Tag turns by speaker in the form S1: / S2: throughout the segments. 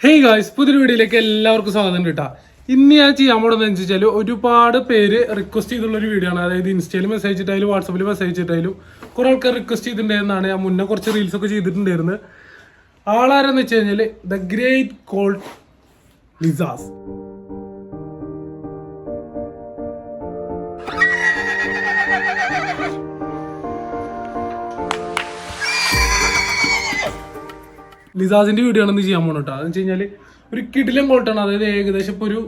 S1: Hey guys പുതിയൊരു വീഡിയോയിലേക്ക് എല്ലാവർക്കും സ്വാഗതം കേട്ടാ. ഇന്ന് ഞാൻ ചെയ്യാൻ പോണെന്ന് വെച്ചാൽ ഒരുപാട് പേര് റിക്വസ്റ്റ് ചെയ്തുള്ള ഒരു വീഡിയോ ആണ്. അതായത് ഇൻസ്റ്റയിൽ മെസ്സേജ് ചെയ്തിട്ടായാലും വാട്സപ്പിൽ മെസ്സേജ് ചെയ്തിട്ടായാലും കുറെ ആൾക്കാർ റിക്വസ്റ്റ് ചെയ്തിട്ടുണ്ടായിരുന്നാണ് ഞാൻ മുന്നേ കുറച്ച് റീൽസ് ഒക്കെ ചെയ്തിട്ടുണ്ടായിരുന്നത് ആളാരെന്ന് വെച്ച് കഴിഞ്ഞാൽ ദ ഗ്രേറ്റ് കോൾഡ് ലിസാസ് ലിസാസിന്റെ വീഡിയോ ആണ് ഇന്ന് ചെയ്യാൻ പോകണം കേട്ടോ അതെന്ന് വെച്ച് കഴിഞ്ഞാൽ ഒരു കിടിലം കോൾട്ടാണ് അതായത് ഏകദേശം ഇപ്പോൾ ഒരു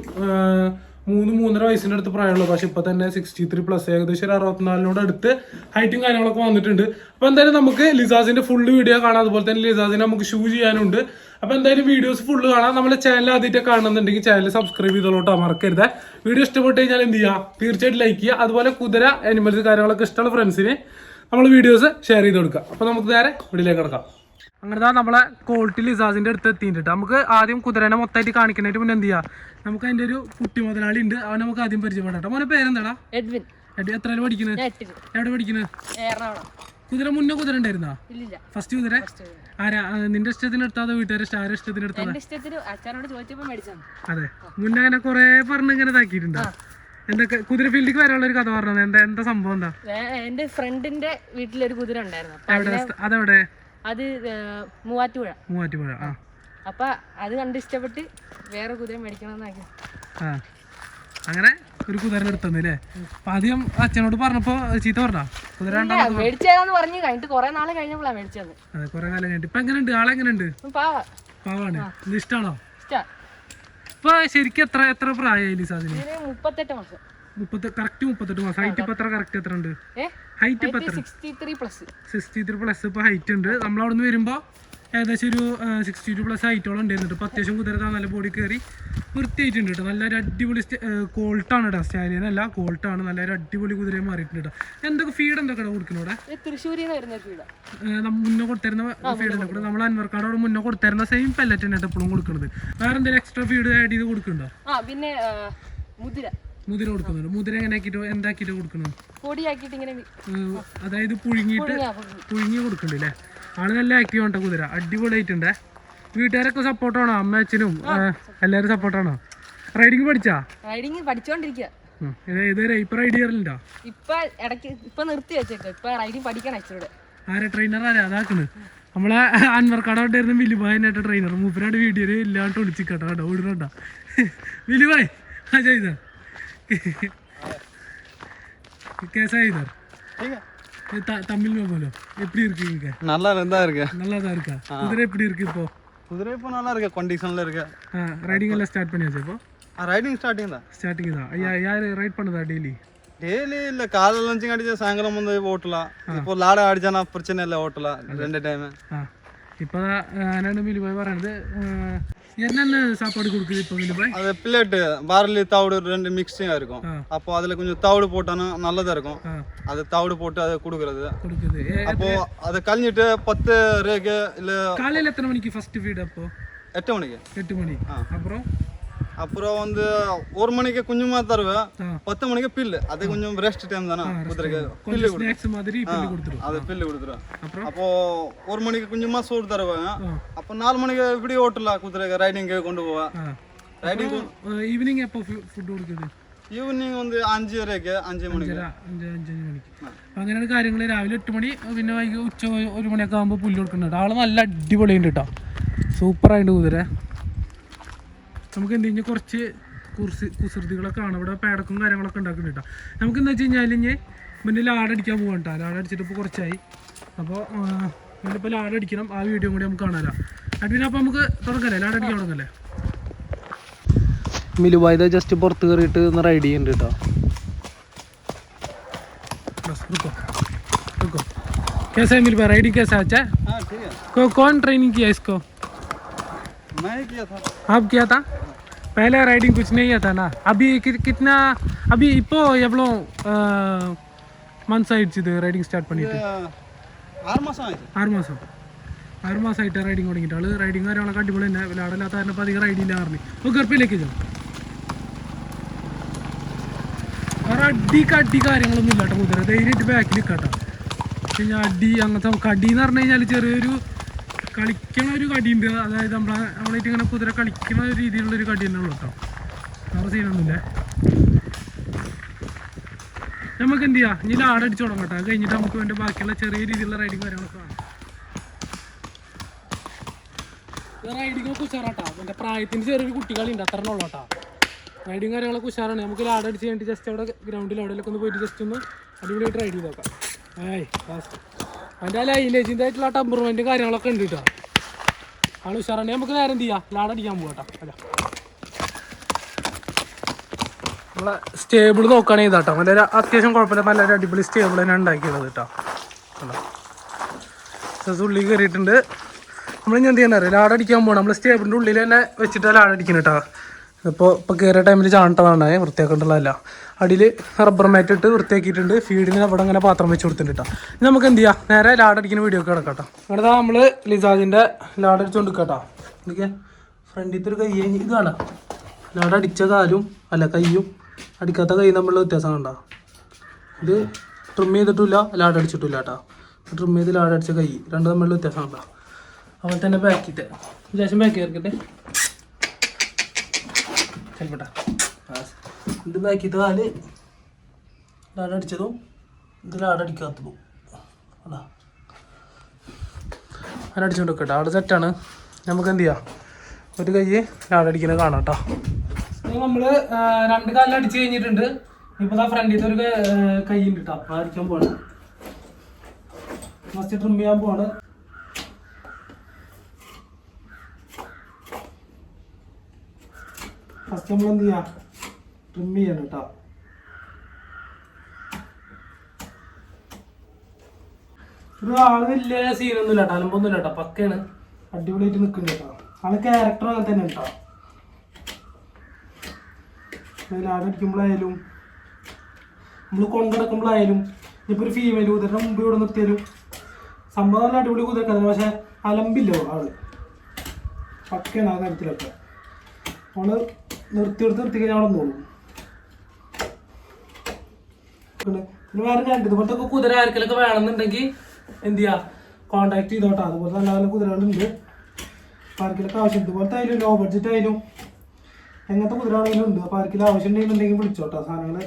S1: മൂന്ന് മൂന്നര വയസ്സിന്റെ അടുത്ത് പ്രായമുള്ളൂ. പക്ഷെ ഇപ്പൊ തന്നെ സിക്സ്റ്റി ത്രീ പ്ലസ് ഏകദേശം ഒരു അറുപത്തിനാലിനോട് അടുത്ത് ഹൈറ്റും കാര്യങ്ങളൊക്കെ വന്നിട്ടുണ്ട്. അപ്പൊ എന്തായാലും നമുക്ക് ലിസാസിന്റെ ഫുള്ള് വീഡിയോ കാണാം. അതുപോലെ തന്നെ ലിസാസിനെ നമുക്ക് ഷൂ ചെയ്യാനുണ്ട്. അപ്പൊ എന്തായാലും വീഡിയോസ് ഫുള്ള് കാണാം. നമ്മുടെ ചാനൽ ആദ്യമായിട്ട് കാണുന്നുണ്ടെങ്കിൽ ചാനൽ സബ്സ്ക്രൈബ് ചെയ്തോളൂട്ടോ. മറക്കരുത്. വീഡിയോ ഇഷ്ടപ്പെട്ട് കഴിഞ്ഞാൽ എന്ത് ചെയ്യുക തീർച്ചയായിട്ടും ലൈക്ക് ചെയ്യുക. അതുപോലെ കുതിര അനിമൽസ് കാര്യങ്ങളൊക്കെ ഇഷ്ടമുള്ള ഫ്രണ്ട്സിന് നമ്മൾ വീഡിയോസ് ഷെയർ ചെയ്ത് കൊടുക്കുക. അപ്പൊ നമുക്ക് നേരെ വീഡിയോയിലേക്ക് കിടക്കാം. അങ്ങനെ ദാ നമ്മളെ ക്വാളിറ്റി ലിസാസിന്റെ അടുത്ത് എത്തിയിട്ടുണ്ട്. നമുക്ക് ആദ്യം കുതിരനെ മൊത്തമായിട്ട് കാണിക്കുന്നതിന് മുന്നേ എന്ത് ചെയ്യാം? നമുക്ക് അതിന്റെ ഒരു കുട്ടി മുതലാളി ഉണ്ട്. അവൻ നമുക്ക് ആദ്യം പരിചയപ്പെടാം മോനെ പേരെന്താടാ?
S2: എഡ്വിൻ.
S1: എത്രയിൽ പഠിക്കുന്നത് എവിടെ പഠിക്കുന്നത് കുതിര മുന്നേ കുതിര ഉണ്ടായിരുന്നാ? ഫസ്റ്റ് കുതിര? ആരാ? നിന്റെ ഇഷ്ടത്തിന് എടുത്താ അതോ വീട്ടുകാരെ ആരുടെ ഇഷ്ടത്തിന് എടുത്താ
S2: ഇഷ്ടത്തിന് അച്ഛനോട് ചോദിച്ചപ്പോ മേടിച്ചാണ്
S1: അതെ. മുന്നേ അങ്ങനെ കൊറേ പറഞ്ഞ് ഇങ്ങനെ ഇതാക്കിയിട്ടുണ്ടോ. എന്തൊക്കെ കുതിര ഫീൽഡിലേക്ക് വരാനുള്ള ഒരു കഥ പറഞ്ഞത് എന്താ എന്താ സംഭവം എന്താ?
S2: എന്റെ ഫ്രണ്ടിന്റെ വീട്ടിലൊരു കുതിര ഉണ്ടായിരുന്നു.
S1: അതെവിടെ?
S2: അത് മൂവാറ്റുപുഴ.
S1: മൂവാറ്റുപുഴ ആ.
S2: അപ്പൊ അത് കണ്ട് ഇഷ്ടപ്പെട്ട് വേറെ കുതിര മേടിക്കണമെന്നാക്കി
S1: അങ്ങനെ ഒരു കുതിര എടുത്തന്നു അല്ലേ അപ്പൊ ആദ്യം അച്ഛനോട് പറഞ്ഞപ്പോ ചീത്ത പറഞ്ഞാ? കുതിര
S2: മേടിച്ചേരാന്ന് പറഞ്ഞു. കഴിഞ്ഞിട്ട് കൊറേ നാളെ കഴിഞ്ഞപ്പോഴാണ് മേടിച്ചത്.
S1: അതെ കുറെ കാലം കഴിഞ്ഞിട്ട്. ഇപ്പൊ എങ്ങനെയുണ്ട്
S2: പാവ.
S1: പാവാണ്. ഇത് ഇഷ്ടാണോ?
S2: ഇഷ്ടാ.
S1: ഇപ്പൊ ശരിക്കും എത്ര എത്ര പ്രായമായി
S2: ഇതിന് മുപ്പത്തെട്ട് മാസം.
S1: മുപ്പത്തി കറക്റ്റ് മുപ്പത്തെട്ട് മാസം. ഹൈറ്റ് ഇപ്പൊ എത്ര? കറക്റ്റ് എത്ര ഉണ്ട്? ഹൈറ്റ് ഇപ്പൊ എത്ര?
S2: സിക്സ്റ്റി ത്രീ പ്ലസ്
S1: ഇപ്പൊ ഹൈറ്റ് ഉണ്ട്. നമ്മൾ അവിടെ നിന്ന് വരുമ്പോ ഏകദേശം ഒരു സിക്സ്റ്റി ടു പ്ലസ് ഹൈറ്റോളം ഉണ്ടായിരുന്നു ഇപ്പൊ അത്യാവശ്യം കുതിര ദാ നല്ല ബോഡി കയറി വൃത്തിയായിട്ടുണ്ട് കേട്ടോ നല്ലൊരു അടിപൊളി കോൾട്ടാണ് കേട്ടോ സ്റ്റാലിയൻ അല്ല കോൾട്ടാണ് നല്ലൊരു അടിപൊളി കുതിരയെ മാറിയിട്ടുണ്ട് കേട്ടോ എന്തൊക്കെ ഫീഡ് എന്തൊക്കെ കൊടുക്കുന്നത് ഇവിടെ
S2: ഇത് വരുന്ന വീടാ
S1: ഏഹ് നമ്മ മുന്നേ കൊടുത്തിരുന്ന ഫീഡ് എന്തൊക്കെ നമ്മൾ അൻവർക്കാടോട് മുന്നേ കൊടുത്തിരുന്ന സെയിം പെല്ലറ്റ് തന്നെ എപ്പോഴും കൊടുക്കുന്നത് വേറെ എന്തെങ്കിലും എക്സ്ട്രാ ഫീഡ് ആഡ് ചെയ്ത് കൊടുക്കുന്നുണ്ടോ
S2: പിന്നെ മുതിര.
S1: മുതിര കൊടുക്കുന്നുണ്ട്. മുതിര എങ്ങനെ ആക്കിയിട്ട് എന്താക്കിയിട്ട് കൊടുക്കണം
S2: പൊടിയാക്കിയിട്ട് ഇങ്ങനെ
S1: അതായത് പുഴുങ്ങിയിട്ട്
S2: പുഴുങ്ങി.
S1: കൊടുക്കണ്ടേ ആൾ നല്ല ആക്റ്റീവ് ആണ് ട്ടോ കുതിര അടിപൊളിയായിട്ടുണ്ടേ. വീട്ടുകാരൊക്കെ സപ്പോർട്ടാണോ അമ്മ അച്ഛനും എല്ലാരും എല്ലാവരും സപ്പോർട്ടാണോ റൈഡിങ് പഠിച്ചാ?
S2: റൈഡിങ് പഠിച്ചോണ്ടിരിക്കുക
S1: ഇതുവരെ ഇപ്പൊ റൈഡ് ചെയ്യാറില്ല
S2: ഇപ്പൊ ഇടയ്ക്ക് ഇപ്പൊ നിർത്തി വെച്ചേക്ക്. ഇപ്പൊ റൈഡിങ് പഠിക്കണം ഇച്ചിരൂടെ
S1: ആരെ ട്രെയിനർ ആരാ? അതാക്കണ്. നമ്മളെ അൻവർക്കാടായിട്ടായിരുന്നു വിലുബായനായിട്ട് ട്രെയിനർ വീഡിയോയിൽ ഇല്ലാണ്ട് ഒളിച്ചിക്കട്ടോ കേട്ടോ. ഓടുന്നുണ്ടോ വിലുബായ് ആ ചെയ്ത. कैसा है इधर
S3: ठीक है
S1: ये ता- तमिल में बोलो எப்படி இருக்கு இங்க
S3: நல்லா இருந்தா இருக்கு
S1: நல்லா தான் இருக்கா குதிரை எப்படி இருக்கு இப்போ
S3: குதிரை இப்போ நல்லா இருக்கு கண்டிஷன்ல இருக்கு
S1: ரைடிங் எல்லாம் ஸ்டார்ட் பண்ணியாச்சு இப்போ
S3: ரைடிங் ஸ்டார்டிங் தான்
S1: ஸ்டார்டிங் தான் ஐயா யார் ரைட் பண்ணுதா டெய்லி
S3: டெய்லி இல்ல காலைல லஞ்சும் அடிச்சா சாயங்காலம் வந்து ஓட்டலாம் இப்போ லாட அடிச்சானா பிரச்சனை இல்லை ஓட்டலாம் ரெண்டு டைம்
S1: ஆ இப்போ நான் மிலி பாய் வரது என்னென்ன சாப்பாடு கொடுக்குது இப்போ
S3: அது பிளேட்டு பார்லி தவிடு ரெண்டு மிக்ஸிங்காக இருக்கும். அப்போ அதில் கொஞ்சம் தவிடு போட்டானா நல்லதா இருக்கும். அது தவிடு போட்டு அதை கொடுக்குறது. அப்போ அதை கழிஞ்சிட்டு பத்து ரேக்கு இல்லை
S1: காலையில் எத்தனை மணிக்கு ஃபர்ஸ்ட் ஃபீட் அப்போ?
S3: எட்டு மணிக்கு.
S1: எட்டு மணி. அப்புறம்?
S3: அப்புறம் வந்து ஒரு மணிக்கு கொஞ்சமா தருவேன்
S1: ஆ.
S3: பத்து மணிக்கு பில்லு அது கொஞ்சம் ரெஸ்ட் டைம் தானே குதிரைக்கு பில்லு
S1: கொஞ்சம் ஸ்நாக்ஸ் மாதிரி பில்லு கொடுத்துரும்
S3: அது பில்லு கொடுத்துருவேன்
S1: அப்புறம்
S3: அப்போ ஒரு மணிக்கு கொஞ்சமா சூடு தருவாங்க
S1: ஆ.
S3: அப்போ நாலு மணிக்கு இப்படி ஓட்டலாம் குதிரை ரைடிங்கு கொண்டு போவேன்
S1: ஆ
S3: ரைடிங்
S1: ഈവനിങ് എപ്പോ ഫുഡ് കൊടുക്കുന്നത്
S3: ஈவினிங் வந்து அஞ்சரைக்கு அஞ்சு மணிக்கு
S1: അഞ്ചര അഞ്ച് അഞ്ചഞ്ച് മണിക്ക് അപ്പൊ അങ്ങനെയാണ് കാര്യങ്ങൾ രാവിലെ എട്ട് മണി പിന്നെ വൈകി ഉച്ച ഒരു മണിയൊക്കെ ആകുമ്പോൾ പുല്ല് കൊടുക്കുന്നുണ്ട് ആള് നല്ല അടിപൊളിയുണ്ട് കേട്ടോ സൂപ്പറായിട്ട് കുതിര നമുക്ക് എന്ത് കഴിഞ്ഞാൽ കുറച്ച് കുറിച്ച് കുസൃതികളൊക്കെ കാണാം ഇവിടെ പേടക്കും കാര്യങ്ങളൊക്കെ ഉണ്ടാക്കുന്നുണ്ട് കേട്ടോ നമുക്ക് എന്താ വെച്ച് കഴിഞ്ഞാൽ ഇനി മുന്നിൽ ലാടടിക്കാൻ പോകാം കേട്ടോ ലാടടിച്ചിട്ട് ഇപ്പോൾ കുറച്ചായി അപ്പോൾ മുന്നിപ്പോൾ ലാടടിക്കണം ആ വീഡിയോ കൂടി നമുക്ക് കാണാമല്ലോ അഡ്വിന അപ്പോൾ നമുക്ക് തുടങ്ങല്ലേ ലാടടിക്കാൻ തുടങ്ങല്ലേ
S4: മിലുവായത് ജസ്റ്റ് പുറത്ത് കയറിയിട്ട് ഒന്ന് റൈഡ് ചെയ്യുന്നുണ്ട് കേട്ടോ
S1: बस रुको रुको कैसा है मिल पा राइडिंग कैसा है अच्छा
S3: हाँ ठीक है
S1: को, कौन ट्रेनिंग किया इसको
S3: मैं ही किया था
S1: आप किया था पहले राइडिंग कुछ नहीं था ना अभी कि, कितना अभी இப்போ எவ்வளோ மந்த்ஸ் ஆயிடுச்சு இது ரைடிங் ஸ்டார்ட் பண்ணிட்டு
S3: ஆறு மாதம் ஆயிடுச்சு
S1: ആറ് മാസം ആറ് മാസമായിട്ട് റൈഡിങ് തുടങ്ങിയിട്ട് ആള് റൈഡിങ് കാര്യങ്ങളൊക്കെ അടിപൊളി തന്നെ ലാടല്ലാത്ത കാരണം ഇപ്പം അധികം റൈഡില്ല പറഞ്ഞു അപ്പോൾ ഗർഭിലേക്ക് ചെല്ലും വേറെ അടി കടി കാര്യങ്ങളൊന്നും ഇല്ല കേട്ടോ കുതിര ധൈര്യമായിട്ട് ബാക്കിൽ നിൽക്കട്ടോ പിന്നെ അടി അങ്ങനത്തെ കടി എന്ന് പറഞ്ഞു കഴിഞ്ഞാൽ ചെറിയൊരു കളിക്കണ ഒരു കടിയുണ്ട്. അതായത് നമ്മളെ നമ്മളായിട്ട് ഇങ്ങനെ കുതിര കളിക്കണ ഒരു രീതിയിലുള്ള ഒരു കടി തന്നെ ഉള്ളു കേട്ടോ വേറെ സീനൊന്നുമില്ല നമുക്ക് എന്ത് ചെയ്യാം? ഇനി ലാടടിച്ച് തുടങ്ങാം കേട്ടോ അത് കഴിഞ്ഞിട്ട് നമുക്ക് വേണ്ട ബാക്കിയുള്ള ചെറിയ രീതിയിലുള്ള റൈഡിങ് കാര്യങ്ങളൊക്കെ കാണാം. റൈഡിങ് ഒക്കെ ഉഷാറാട്ടാ എന്റെ പ്രായത്തിന് ചെറിയൊരു കുട്ടികളി ഉണ്ട് അത്ര ഉള്ളൂ കേട്ടോ റൈഡിങ് കാര്യങ്ങളൊക്കെ ഉഷാറാണ്. നമുക്ക് അടിച്ച് കഴിഞ്ഞിട്ട് ജസ്റ്റ് അവിടെ ഗ്രൗണ്ടിൽ അവിടെയൊക്കെ ഒന്ന് പോയിട്ട് ജസ്റ്റ് ഒന്ന് അടിപൊളിയായിട്ട് റൈഡ് ചെയ്ത് നോക്കാം. ഏയ് ലാസ്റ്റ് അതിന്റെ ആ ലൈലേജിന്റെ ആയിട്ടുള്ള ടെമ്പർമെന്റും കാര്യങ്ങളൊക്കെ ഉണ്ട് കേട്ടോ ആണ് ഉഷാറാണെങ്കിൽ നമുക്ക് നേരം എന്ത് ചെയ്യാം? ലാടടിക്കാൻ പോകട്ടോ കേട്ടോ അല്ല നമ്മളെ സ്റ്റേബിൾ നോക്കുകയാണെങ്കിൽ ഇതാട്ടോ നല്ല ഒരു അത്യാവശ്യം കുഴപ്പമില്ല. നല്ലൊരു അടിപൊളി സ്റ്റേബിൾ തന്നെ ഉണ്ടാക്കിയുള്ളത് കേട്ടോ ഉള്ളിൽ കയറിയിട്ടുണ്ട്. നമ്മൾ ഇനി എന്ത് ചെയ്യാൻ അറിയാം? ലാടടിക്കാൻ പോകണം നമ്മൾ സ്റ്റേബിളിന്റെ ഉള്ളിൽ തന്നെ വെച്ചിട്ടാണ് ലാടടിക്കുന്നത് കേട്ടോ ഇപ്പോൾ ഇപ്പോൾ കയറിയ ടൈമിൽ ചാണ്ടതാണ്. വൃത്തിയാക്കേണ്ടതല്ല അടിയിൽ റബ്ബർ മാറ്റ് ഇട്ട് വൃത്തിയാക്കിയിട്ടുണ്ട്. ഫീഡിന് അവിടെ അങ്ങനെ പാത്രം വെച്ച് കൊടുത്തിട്ടുണ്ട് ഇനി നമുക്ക് എന്ത് ചെയ്യാം? നേരെ ലാഡടിക്കുന്ന വീഡിയോ ഒക്കെ കിടക്കാം കേട്ടോ അവിടെ നമ്മൾ ലിസാജിന്റെ ലാടടിച്ചുകൊണ്ട് കേട്ടോ എനിക്ക് ഫ്രണ്ടിലത്തെ ഒരു കൈ ഇത് കാണാം. ലാഡടിച്ച കാലും അല്ല കൈയും അടിക്കാത്ത കൈ തമ്മിലുള്ള വ്യത്യാസം കണ്ടോ? ഇത് ട്രിം ചെയ്തിട്ടില്ല ലാഡടിച്ചിട്ടില്ല കേട്ടോ ട്രിം ചെയ്ത് ലാഡടിച്ച കൈ രണ്ട് തമ്മിലുള്ള വ്യത്യാസം കണ്ടോ? അതുപോലെ തന്നെ ബാക്കിട്ട് ശേഷം ബാക്കി ചേർക്കട്ടെ ചെലപ്പട്ടാ ഇത് ബാക്കിത്തെ കാൽ ലാഡ് ഇതിൽ ആടടിക്കാത്തതും അതാ. അങ്ങനെ അടിച്ചുകൊണ്ട് കേട്ടോ. അവിടെ സെറ്റാണ് നമുക്ക് എന്ത് ചെയ്യാം? ഒരു കൈ ലാഡ് അടിക്കുന്നത് കാണാം കേട്ടോ. നമ്മൾ രണ്ട് കാലിൽ അടിച്ചു കഴിഞ്ഞിട്ടുണ്ട്. ഇപ്പൊ ആ ഫ്രണ്ടിൽ ഒരു കൈ ഉണ്ട് കേട്ടോ. അടിക്കാൻ പോവാണ്. ഫസ്റ്റ് ട്രിം ചെയ്യാൻ പോവാണ്. ഫസ്റ്റ് നമ്മൾ എന്ത് ചെയ്യാ? ട്രിം ചെയ്യണം കേട്ടോ. ഒരു ആൾ വലിയ സീനൊന്നും ഇല്ല കേട്ടോ. അലമ്പൊന്നും ഇല്ല കേട്ടോ. പക്കയാണ്. അടിപൊളിയായിട്ട് നിൽക്കുന്നുണ്ട് കേട്ടോ. ആൾ ക്യാരക്ടർ അങ്ങനെ തന്നെ കേട്ടോ. ലാടടിക്കുമ്പോഴായാലും നമ്മൾ കൊണ്ടിടക്കുമ്പോഴായാലും ഇപ്പൊ ഒരു ഫീമെയിൽ കുതിരയുടെ മുമ്പ് ഇവിടെ നിർത്തിയാലും സംഭവം നല്ല അടിപൊളി കുതിരക്കാണ് പക്ഷെ അലമ്പില്ല ആൾ? പക്കയാണ് ആ കാര്യത്തിലൊക്കെ നമ്മൾ നിർത്തി നിർത്തി നിർത്തി കഴിഞ്ഞാൽ അവിടെ തോന്നും പിന്നെ വേറെ രണ്ട് ഇതുപോലത്തെ കുതിര ആർക്കെങ്കിലൊക്കെ വേണമെന്നുണ്ടെങ്കിൽ എന്ത് ചെയ്യാ? കോണ്ടാക്ട് ചെയ്തോട്ടെ. അതുപോലെ നല്ല നല്ല കുതിരകളുണ്ട്. പാർക്കിലൊക്കെ ആവശ്യം ഇതുപോലത്തെ ആയാലും ലോ ബഡ്ജറ്റ് ആയാലും എങ്ങനത്തെ കുതിരകളെങ്കിലും ഉണ്ട്. അപ്പോൾ ആർക്കിൽ ആവശ്യം ഉണ്ടെങ്കിൽ വിളിച്ചോട്ടോ. സാധനങ്ങൾ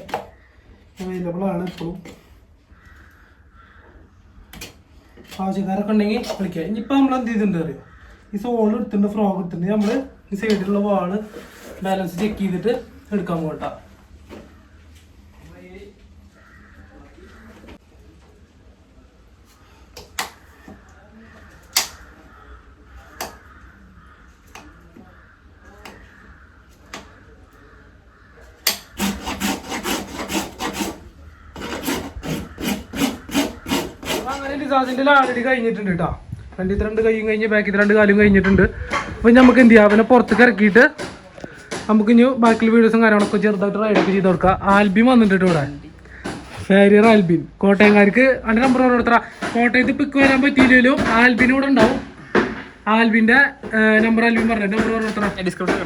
S1: അവൈലബിൾ ആണ് ഇപ്പോഴും. ആവശ്യക്കാരൊക്കെ ഉണ്ടെങ്കിൽ വിളിക്കാം. ഇനിയിപ്പോൾ നമ്മൾ എന്ത് ചെയ്തിട്ടുണ്ട് അറിയാം? ഈ സോൾ എടുത്തിട്ടുണ്ട് ഫ്രോക്ക് എടുത്തിട്ടുണ്ട്. നമ്മൾ ഈ സൈഡിലുള്ള വാൾ ബാലൻസ് ചെക്ക് ചെയ്തിട്ട് എടുക്കാൻ പോകട്ടോ ആൾറെഡി കഴിഞ്ഞിട്ടുണ്ട് കേട്ടോ ഫ്രണ്ടിൽ രണ്ട് കൈയും കഴിഞ്ഞ് ബാക്കിൽ രണ്ട് കാലും കഴിഞ്ഞിട്ടുണ്ട്. അപ്പൊ നമുക്ക് എന്ത് ചെയ്യാം? അവനെ പുറത്തേക്ക് ഇറക്കിയിട്ട് നമുക്ക് ഇനി ബാക്കിയുള്ള വീഡിയോസും കാര്യങ്ങളൊക്കെ ചെറുതായിട്ട് റൈഡൊക്കെ ചെയ്ത് കൊടുക്കാം. ആൽബിൻ വന്നിട്ടുണ്ട് ഇവിടെ. ഫാരിയർ ആൽബിൻ. കോട്ടയംകാർക്ക് അതിന്റെ നമ്പർ കൊടുത്തറ കോട്ടയത്ത് പിക്ക് വരാൻ പറ്റിയില്ലല്ലോ ആൽബിൻ ഇവിടെ ഉണ്ടാവും. ആൽബിന്റെ നമ്പർ ആൽബിൻ പറഞ്ഞു. നമ്പർ പറഞ്ഞു
S5: ഡിസ്ക്രിപ്ഷൻ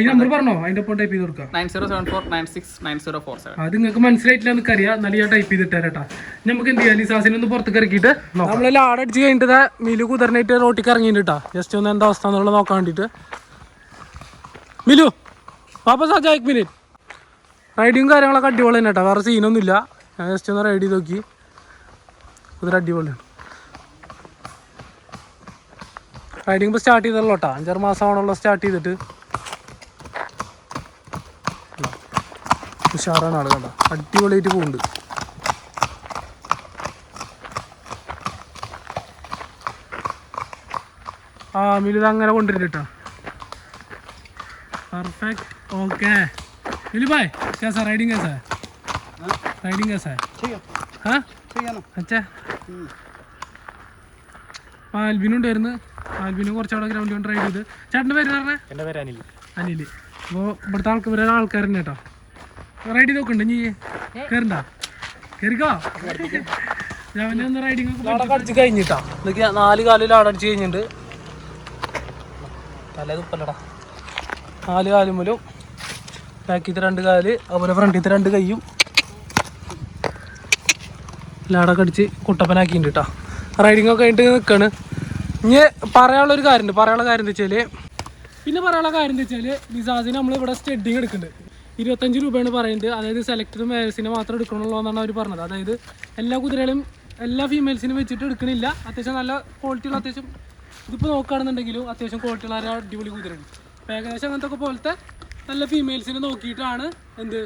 S1: ഈ നമ്പർ പറഞ്ഞോ? അതിന്റെ ഒപ്പം ടൈപ്പ് ചെയ്ത് കൊടുക്കാം.
S5: Nine zero seven four nine six nine zero four seven.
S1: അത് നിങ്ങൾക്ക് മനസ്സിലായിട്ടില്ല എന്നൊക്കെ അറിയാം എന്നാലും ഞാൻ ടൈപ്പ് ചെയ്തിട്ട് തരാം നമുക്ക് എന്ത് ചെയ്യാം? സാസിനെ ഒന്ന് പുറത്തേക്ക് ഇറക്കിയിട്ട് നമ്മൾ ലാടടിച്ച് കഴിഞ്ഞിട്ട് മിലു കുതിരനായിട്ട് റോട്ടിക്ക് ഇറങ്ങിയിട്ടാ ജസ്റ്റ് ഒന്ന് എന്താ അവസ്ഥ എന്നുള്ളത് നോക്കാൻ വേണ്ടിയിട്ട്. മിലു വാപ്പസ് ആ എക് മിനിറ്റ് റൈഡിങ് കാര്യങ്ങളൊക്കെ അടിപൊളി തന്നെ കേട്ടോ വേറെ സീനൊന്നുമില്ല ഞാൻ ജസ്റ്റ് ഒന്ന് റൈഡ് ചെയ്ത് നോക്കി. കുതിര അടിപൊളിയാണ് റൈഡിങ് ഇപ്പോൾ സ്റ്റാർട്ട് ചെയ്തല്ലോ കേട്ടോ അഞ്ചാറ് മാസമാണല്ലോ സ്റ്റാർട്ട് ചെയ്തിട്ട്. ഉഷാറാണ് ആൾ കണ്ട. അടിപൊളിയായിട്ട് പോകുന്നുണ്ട് ആ മിലിത് അങ്ങനെ കൊണ്ടുവരും പെർഫെക്റ്റ് ഓക്കെ मिली भाई कैसा राइडिंग कैसा है राइडिंग कैसा है
S3: ठीक है
S1: हाँ
S3: ठीक है ना
S1: അച്ഛാ അപ്പോൾ ആൽബിനും ഉണ്ടായിരുന്നു ആൽബിനും കുറച്ചവിടെ ഗ്രൗണ്ടിൽ കൊണ്ട് റൈഡ് ചെയ്ത് ചേട്ടൻ്റെ പേര് പറഞ്ഞേ
S4: എൻ്റെ പേര് അനിൽ
S1: അനിൽ അപ്പോൾ ഇവിടുത്തെ ആൾക്ക് ഇവരെ ആൾക്കാർ തന്നെ കേട്ടോ റൈഡ് ചെയ്ത് നോക്കണ്ട നീ കയറണ്ട കയറിക്കോ ഞാൻ ഒന്ന് റൈഡിങ് ഒക്കെ അടിച്ച് കഴിഞ്ഞിട്ടാ ഇതൊക്കെ നാല് കാലിൽ ആടടിച്ച് കഴിഞ്ഞിട്ടുണ്ട് തല തുപ്പല്ലടാ നാല് കാലുമ്മലും ബാക്കിത്തെ രണ്ട് കാൽ അതുപോലെ ഫ്രണ്ടിത്തെ രണ്ട് കൈയും. ലാടൊക്കെ അടിച്ച് കുട്ടപ്പനാക്കിയിട്ടുണ്ട് കേട്ടോ റൈഡിങ് ഒക്കെ കഴിഞ്ഞിട്ട് നിൽക്കാണ് ഇനി പറയാനുള്ള ഒരു കാര്യമുണ്ട്. പറയാനുള്ള കാര്യം എന്താ വെച്ചാൽ പിന്നെ പറയാനുള്ള കാര്യം എന്താ വെച്ചാൽ നിസാസിന് നമ്മൾ ഇവിടെ സ്റ്റെഡിങ് എടുക്കുന്നുണ്ട്. ഇരുപത്തഞ്ച് രൂപയാണ് പറയുന്നത്. അതായത് സെലക്ടഡ് മേൽസിനെ മാത്രം എടുക്കണുള്ളൂ എന്നാണ് അവർ പറഞ്ഞത്. അതായത് എല്ലാ കുതിരകളും എല്ലാ ഫീമെയിൽസിനും വെച്ചിട്ട് എടുക്കണില്ല. അത്യാവശ്യം നല്ല ക്വാളിറ്റിയുള്ള അത്യാവശ്യം ഇതിപ്പോൾ നോക്കുകയാണെന്നുണ്ടെങ്കിലും അത്യാവശ്യം ക്വാളിറ്റിയുള്ള അടിപൊളി കുതിരയുണ്ട് അപ്പോൾ ഏകദേശം അങ്ങനത്തെ പോലത്തെ നല്ല ഫീമെയിൽസിനെ നോക്കിയിട്ടാണ് എന്ത്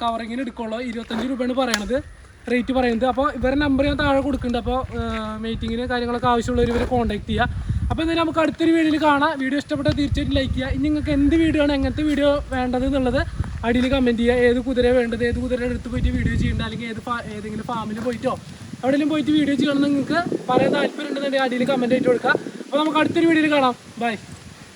S1: കവറിങ്ങിന് എടുക്കുള്ളൂ. ഇരുപത്തഞ്ച് രൂപയാണ് പറയണത്. റേറ്റ് പറയുന്നത്. അപ്പോൾ ഇവരുടെ നമ്പർ ഞാൻ താഴെ കൊടുക്കുന്നുണ്ട്. അപ്പോൾ മീറ്റിങ്ങിന് കാര്യങ്ങളൊക്കെ ആവശ്യമുള്ളവർ ഇവരെ കോൺടാക്ട് ചെയ്യുക അപ്പോൾ എന്തായാലും നമുക്ക് അടുത്തൊരു വീഡിയോയിൽ കാണാം. വീഡിയോ ഇഷ്ടപ്പെട്ടാൽ തീർച്ചയായിട്ടും ലൈക്ക് ചെയ്യുക. ഇനി നിങ്ങൾക്ക് എന്ത് വീഡിയോ ആണ് എങ്ങനത്തെ വീഡിയോ വേണ്ടത് എന്നുള്ളത് അടിയിൽ കമന്റ് ചെയ്യുക. ഏത് കുതിര വേണ്ടത് ഏത് കുതിരയുടെ അടുത്ത് പോയിട്ട് വീഡിയോ ചെയ്യേണ്ട അല്ലെങ്കിൽ ഏത് ഏതെങ്കിലും ഫാമിൽ പോയിട്ടോ എവിടെയെങ്കിലും പോയിട്ട് വീഡിയോ ചെയ്യണമെന്ന് നിങ്ങൾക്ക് പറയാൻ താല്പര്യം ഉണ്ടെന്നുണ്ടെങ്കിൽ അടിയിൽ കമന്റ് ആയിട്ട് കൊടുക്കുക. അപ്പോൾ നമുക്ക് അടുത്തൊരു വീഡിയോയിൽ കാണാം. ബൈ